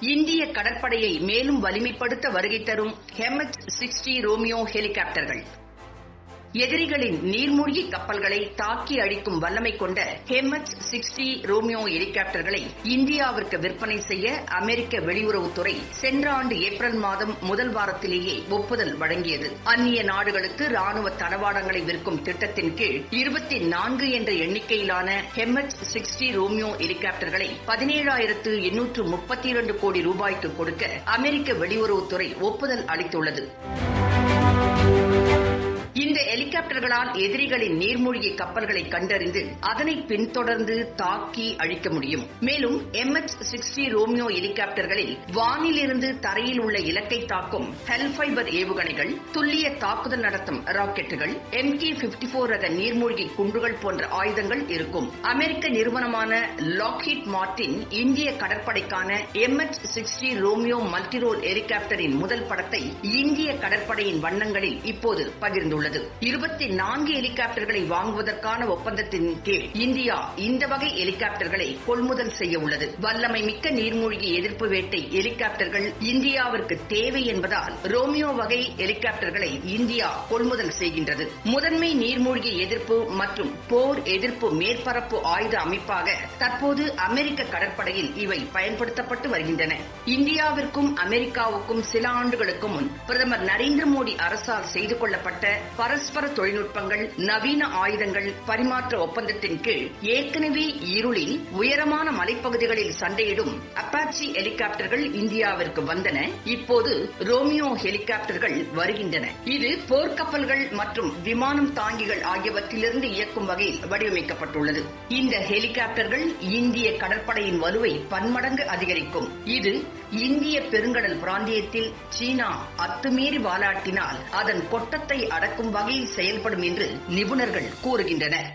இந்திய கடற்படையை மேலும் வலிமைப்படுத்த வருகை தரும் ஹெமட் சிக்ஸ்டி ரோமியோ ஹெலிகாப்டர்கள். எதிரிகளின் நீர்மூழ்கி கப்பல்களை தாக்கி அழிக்கும் வல்லமை கொண்ட ஹெமட் சிக்ஸ்டி ரோமியோ ஹெலிகாப்டர்களை இந்தியாவிற்கு விற்பனை செய்ய அமெரிக்க வெளியுறவுத்துறை சென்ற ஆண்டு ஏப்ரல் மாதம் முதல் வாரத்திலேயே ஒப்புதல் வழங்கியது. அந்நிய நாடுகளுக்கு ராணுவ தளவாடங்களை விற்கும் திட்டத்தின் கீழ் இருபத்தி நான்கு என்ற எண்ணிக்கையிலான ஹெமட் சிக்ஸ்டி ரோமியோ ஹெலிகாப்டர்களை பதினேழாயிரத்து எண்ணூற்று முப்பத்தி இரண்டு கோடி ரூபாய்க்கு கொடுக்க அமெரிக்க வெளியுறவுத்துறை ஒப்புதல் அளித்துள்ளது. இந்த ஹெலிகாப்டர்களால் எதிரிகளின் நீர்மூழ்கி கப்பல்களை கண்டறிந்து அதனை பின்தொடர்ந்து தாக்கி அழிக்க முடியும். மேலும் எம்எச் சிக்ஸ்டி ரோமியோ ஹெலிகாப்டர்களில் வானிலிருந்து தரையில் உள்ள இலக்கை தாக்கும் ஹெல்ஃபைபர் ஏவுகணைகள் துல்லிய தாக்குதல் நடத்தும் ராக்கெட்டுகள் எம் கே பிப்டி போர் ரக நீர்மூழ்கி குண்டுகள் போன்ற ஆயுதங்கள் இருக்கும். அமெரிக்க நிறுவனமான லாக்ஹீட் மார்டின் இந்திய கடற்படைக்கான எம்எச் சிக்ஸ்டி ரோமியோ மல்டிரோல் ஹெலிகாப்டரின் முதல் படத்தை இந்திய கடற்படையின் வண்ணங்களில் இப்போது பகிர்ந்துள்ளது. இருபத்தி நான்கு ஹெலிகாப்டர்களை வாங்குவதற்கான ஒப்பந்தத்தின் கீழ் இந்தியா இந்த வகை ஹெலிகாப்டர்களை கொள்முதல் செய்ய உள்ளது. வல்லமை மிக்க நீர்மூழ்கி எதிர்ப்பு வேட்டை ஹெலிகாப்டர்கள் இந்தியாவிற்கு தேவை என்பதால் ரோமியோ வகை ஹெலிகாப்டர்களை இந்தியா கொள்முதல் செய்கின்றது. முதன்மை நீர்மூழ்கி எதிர்ப்பு மற்றும் போர் எதிர்ப்பு மேற்பரப்பு ஆயுத அமைப்பாக தற்போது அமெரிக்க கடற்படையில் இவை பயன்படுத்தப்பட்டு வருகின்றன. இந்தியாவிற்கும் அமெரிக்காவுக்கும் சில ஆண்டுகளுக்கு முன் பிரதமர் நரேந்திர மோடி அரசால் செய்து கொள்ளப்பட்ட பரஸ்பர தொழில்நுட்பங்கள் நவீன ஆயுதங்கள் பரிமாற்ற ஒப்பந்தத்தின் கீழ் ஏற்கனவே இருளில் உயரமான மலைப்பகுதிகளில் சண்டையிடும் அப்பாச்சி ஹெலிகாப்டர்கள் இந்தியாவிற்கு வந்தன. இப்போது ரோமியோ ஹெலிகாப்டர்கள் வருகின்றன. இது போர்க்கப்பல்கள் மற்றும் விமானம் தாங்கிகள் ஆகியவற்றிலிருந்து இயக்கும் வகையில் வடிவமைக்கப்பட்டுள்ளது. இந்த ஹெலிகாப்டர்கள் இந்திய கடற்படையின் வலுவை பன்மடங்கு அதிகரிக்கும். இது இந்திய பெருங்கடல் பிராந்தியத்தில் சீனா அத்துமீறி வாலாட்டினால் அதன் கொட்டத்தை அடக்கும் வகையில் செயல்படும் என்று நிபுணர்கள் கூறுகின்றனர்.